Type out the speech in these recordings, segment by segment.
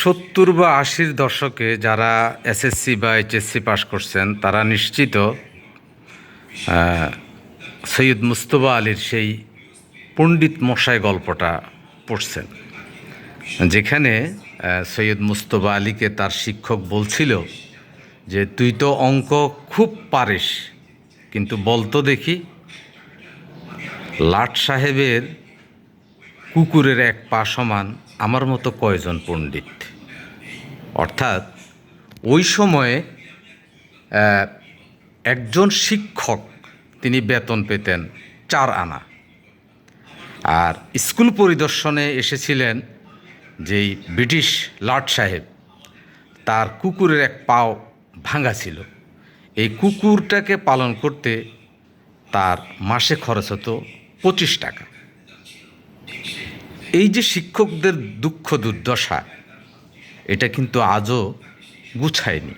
সত্তর বা আশির দশকে যারা এসএসসি বা এইচএসসি পাশ করছেন, তারা নিশ্চিত সৈয়দ মুস্তফা আলীর সেই পণ্ডিত মশাই গল্পটা পড়ছেন, যেখানে সৈয়দ মুস্তফা আলীকে তার শিক্ষক বলছিল যে, তুই তো অঙ্ক খুব পারিস, কিন্তু বলতো দেখি, লাট সাহেবের কুকুরের এক পা সমান আমার মতো কয়জন পণ্ডিত? অর্থাৎ, ওই সময়ে একজন শিক্ষক, তিনি বেতন পেতেন চার আনা। আর স্কুল পরিদর্শনে এসেছিলেন যেই ব্রিটিশ লর্ড সাহেব, তার কুকুরের এক পাও ভাঙা ছিল। এই কুকুরটাকে পালন করতে তার মাসে খরচ হতো পঁচিশ টাকা। এই যে শিক্ষকদের দুঃখ দুর্দশা, এটা কিন্তু আজও গুছায়নি।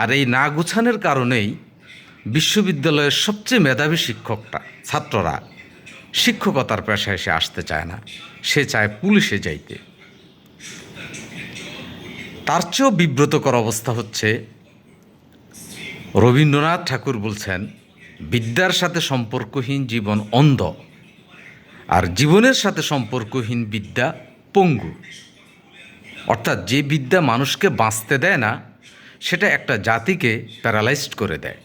আর এই না গুছানোর কারণেই বিশ্ববিদ্যালয়ের সবচেয়ে মেধাবী শিক্ষকটা, ছাত্ররা শিক্ষকতার পেশায় সে আসতে চায় না, সে চায় পুলিশে যাইতে। তার চেয়েও বিব্রতকর অবস্থা হচ্ছে, রবীন্দ্রনাথ ঠাকুর বলছেন, বিদ্যার সাথে সম্পর্কহীন জীবন অন্ধ। আর জীবনের সাথে সম্পর্কহীন বিদ্যা পঙ্গু। অর্থাৎ যে বিদ্যা মানুষকে বাঁচতে দেয় না, সেটা একটা জাতিকে প্যারালাইজড করে দেয়।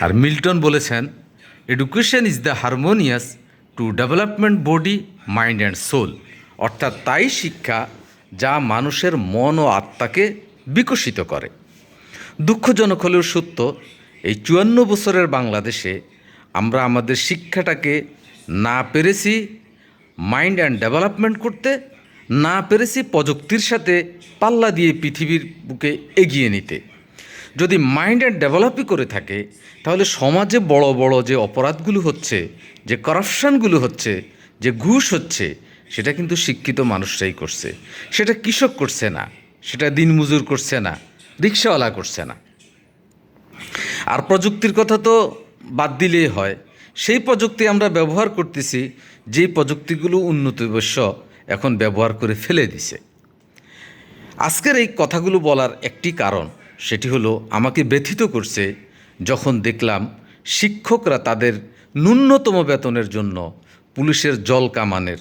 আর মিল্টন বলেছেন education is the harmonious to development body mind and soul অর্থাৎ তাই শিক্ষা যা মানুষের মন ও আত্মাকে বিকশিত করে। দুঃখজনক হলেও সত্য, এই চুয়ান্ন বছরের বাংলাদেশে আমরা আমাদের শিক্ষাটাকে না পেরেছি মাইন্ড অ্যান্ড ডেভেলপমেন্ট করতে, না পেরেছি প্রযুক্তির সাথে পাল্লা দিয়ে পৃথিবীর বুকে এগিয়ে নিতে। যদি মাইন্ড অ্যান্ড ডেভেলপই করে থাকে, তাহলে সমাজে বড় বড় যে অপরাধগুলো হচ্ছে, যে করাপশানগুলো হচ্ছে, যে ঘুষ হচ্ছে, সেটা কিন্তু শিক্ষিত মানুষরাই করছে। সেটা কৃষক করছে না, সেটা দিনমজুর করছে না, রিক্সাওয়ালা করছে না। আর প্রযুক্তির কথা তো বাদ দিলেই হয়। সেই প্রযুক্তি আমরা ব্যবহার করতেছি, যেই প্রযুক্তিগুলো উন্নত বিশ্ব এখন ব্যবহার করে ফেলে দিছে। আজকের এই কথাগুলো বলার একটি কারণ, সেটি হলো আমাকে ব্যথিত করছে যখন দেখলাম শিক্ষকরা তাদের ন্যূনতম বেতনের জন্য পুলিশের জল কামানের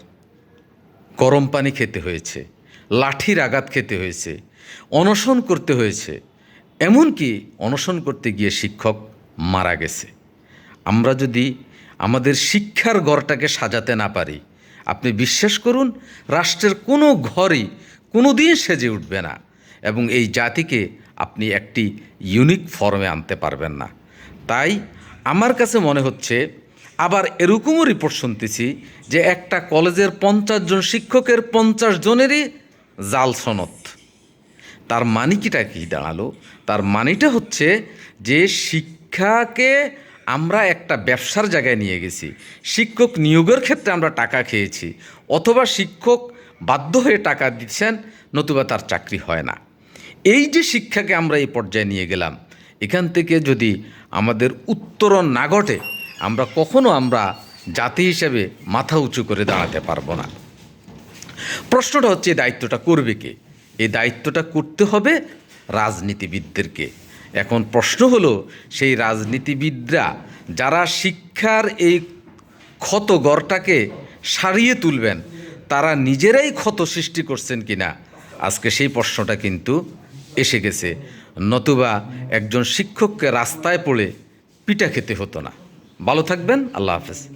গরম পানি খেতে হয়েছে, লাঠির আঘাত খেতে হয়েছে, অনশন করতে হয়েছে। এমনকি অনশন করতে গিয়ে শিক্ষক মারা গেছে। আমরা যদি আমাদের শিক্ষার ঘরটাকে সাজাতে না পারি, আপনি বিশ্বাস করুন, রাষ্ট্রের কোনো ঘরই কোনো দিন সেজে উঠবে না এবং এই জাতিকে আপনি একটি ইউনিক ফর্মে আনতে পারবেন না। তাই আমার কাছে মনে হচ্ছে, আবার এরকমও রিপোর্ট শুনতেছি যে একটা কলেজের পঞ্চাশ জন শিক্ষকের পঞ্চাশ জনেরই জাল সনদ। তার মানিকিটা কি দাঁড়াল? তার মানিটা হচ্ছে যে শিক্ষাকে আমরা একটা ব্যবসার জায়গায় নিয়ে গেছি। শিক্ষক নিয়োগের ক্ষেত্রে আমরা টাকা খেয়েছি। অথবা শিক্ষক বাধ্য হয়ে টাকা দিচ্ছেন, নতুবা তার চাকরি হয় না। এই যে শিক্ষাকে আমরা এই পর্যায়ে নিয়ে গেলাম, এখান থেকে যদি আমাদের উত্তরণ না ঘটে, আমরা কখনো আমরা জাতি হিসেবে মাথা উঁচু করে দাঁড়াতে পারব না। প্রশ্নটা হচ্ছে, এই দায়িত্বটা করবে কে? এই দায়িত্বটা করতে হবে রাজনীতিবিদদেরকে। এখন প্রশ্ন হলো, সেই রাজনীতিবিদরা যারা শিক্ষার এই ক্ষত গড়টাকে সারিয়ে তুলবেন, তারা নিজেরাই ক্ষত সৃষ্টি করছেন কিনা? আজকে সেই প্রশ্নটা কিন্তু এসে গেছে। নতুবা একজন শিক্ষককে রাস্তায় পড়ে পিটা খেতে হতো না। ভালো থাকবেন, আল্লাহ হাফেজ।